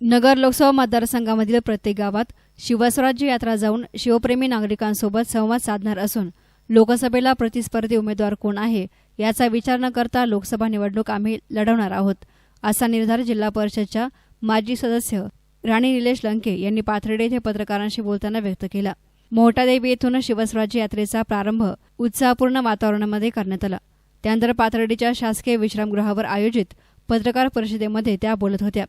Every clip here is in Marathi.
नगर लोकसभा मतदारसंघामधील प्रत्येक गावात शिवस्वराज्य यात्रा जाऊन शिवप्रेमी नागरिकांसोबत संवाद साधणार असून लोकसभेला प्रतिस्पर्धी उमेदवार कोण आहे याचा विचार न करता लोकसभा निवडणूक आम्ही लढवणार आहोत असा निर्धार जिल्हा परिषदच्या माजी सदस्य राणी निलेश लंके यांनी पाथर्डे येथे पत्रकारांशी बोलताना व्यक्त केला. मोहटादेवी येथून शिवस्वराज्य यात्रेचा प्रारंभ उत्साहपूर्ण वातावरणामध्ये करण्यात आला. त्यानंतर पाथर्डीच्या शासकीय विश्रामगृहावर आयोजित पत्रकार परिषदेमध्ये त्या बोलत होत्या.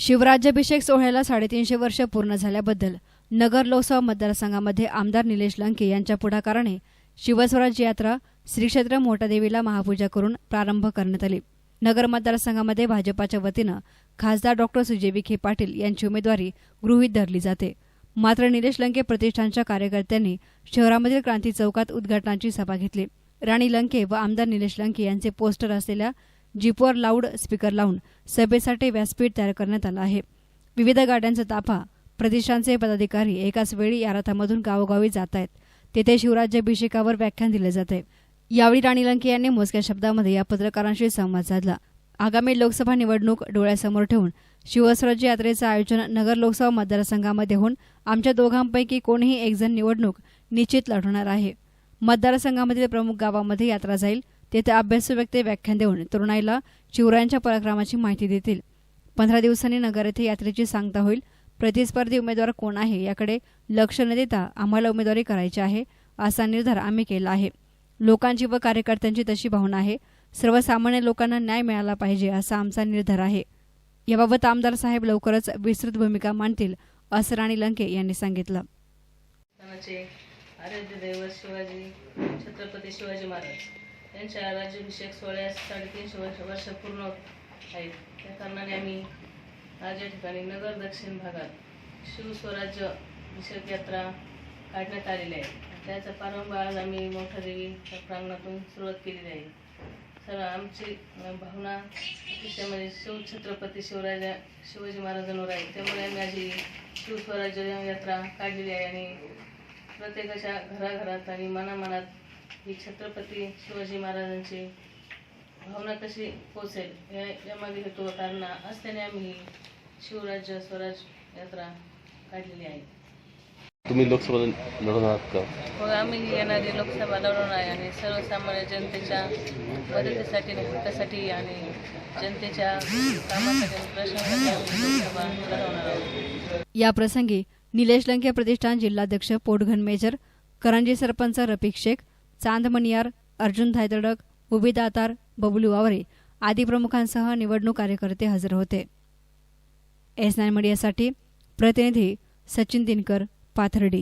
शिवराज्याभिषेक सोहळ्याला साडेतीनशे वर्ष पूर्ण झाल्याबद्दल नगर लोकसभा मतदारसंघामध्ये आमदार निलेश लंके यांच्या पुढाकाराने शिवस्वराज्य यात्रा श्रीक्षेत्र मोठादेवीला महापूजा करून प्रारंभ करण्यात आली. नगर मतदारसंघामध्ये भाजपाच्या वतीनं खासदार डॉक्टर सुजय विखे पाटील यांची उमेदवारी गृहीत धरली जाते. मात्र निलेश लंके प्रतिष्ठानच्या कार्यकर्त्यांनी शहरामधील क्रांती चौकात उद्घाटनाची सभा घेतली. राणी लंके व आमदार निलेश लंके यांचे पोस्टर असलेल्या जीपवर लाऊड स्पीकर लावून सभेसाठी व्यासपीठ तयार करण्यात आलं आहे. विविध गाड्यांचा ताफा प्रदेशांचे पदाधिकारी एकाच वेळी या रथामधून गावोगावी जात आहेत. तेथे शिवराज्याभिषेकावर व्याख्यान दिले जाते यावेळी राणी लंके यांनी मोजक्या शब्दामध्ये या पत्रकारांशी संवाद साधला. आगामी लोकसभा निवडणूक डोळ्यासमोर ठेवून शिवस्वराज्य यात्रेचं आयोजन नगर लोकसभा मतदारसंघामध्ये होऊन आमच्या दोघांपैकी कोणीही एकजण निवडणूक निश्चित लढवणार आहे. मतदारसंघामधील प्रमुख गावामध्ये यात्रा जाईल. तेथे अभ्यासू व्यक्ती व्याख्यान देऊन तरुणाईला शिवरायांच्या पराक्रमाची माहिती देतील. पंधरा दिवसांनी नगर येथे यात्रेची सांगता होईल. प्रतिस्पर्धी उमेदवार कोण आहे याकडे लक्ष न देता आम्हाला उमेदवारी करायची आहे असा निर्धार आम्ही केला आहे. लोकांची व कार्यकर्त्यांची तशी भावना आहे. सर्वसामान्य लोकांना न्याय मिळाला पाहिजे असा आमचा निर्धार आहे. याबाबत आमदार साहेब लवकरच विस्तृत भूमिका मांडतील असं राणी लंके यांनी सांगितलं. आराध्य दैवत शिवाजी छत्रपती शिवाजी महाराज. त्यांच्या राज्याभिषेक सोहळ्यास साडेतीनशे वर्ष वर्ष पूर्ण आहेत. त्या कारणाने आम्ही आज या ठिकाणी नगर दक्षिण भागात शिवस्वराज्य अभिषेक यात्रा काढण्यात आलेली आहे. त्याचा प्रारंभ आज आम्ही मोठ्या देवी प्रांगणातून सुरुवात केलेली आहे. सर आमची भावना अतिशय म्हणजे शिव छत्रपती शिवराजा शिवाजी महाराजांवर आहे. त्यामुळे आम्ही आज ही शिवस्वराज्य यात्रा काढलेली आहे आणि प्रत्येकाच्या घराघरात आणि मनामनात ही छत्रपती शिवाजी महाराजांची भावना कशी पोचेल या यामागे हेतू व कारण असल्याने आम्ही ही शिवराज्य स्वराज यात्रा काढलेली आहे. तुम्ही लोकसभा लढवणार आहात का? मग आम्ही ही येणारी लोकसभा लढवणार आहे आणि सर्वसामान्य जनतेच्या मदतीसाठी आणि हक्कासाठी आणि जनतेच्या कामासाठी आणि प्रश्नासाठी आम्ही लोकसभा लढवणार आहोत. या प्रसंगी निलेश लंके प्रतिष्ठान जिल्हाध्यक्ष पोटघन मेजर करंजी सरपंच रफिक शेख चांदमनियार अर्जुन धायदडक उबीदातार बबलू वावरे आदी प्रमुखांसह निवडणूक कार्यकर्ते हजर होते. एस नाईन मीडियासाठी प्रतिनिधी सचिन दिनकर पाथर्डी.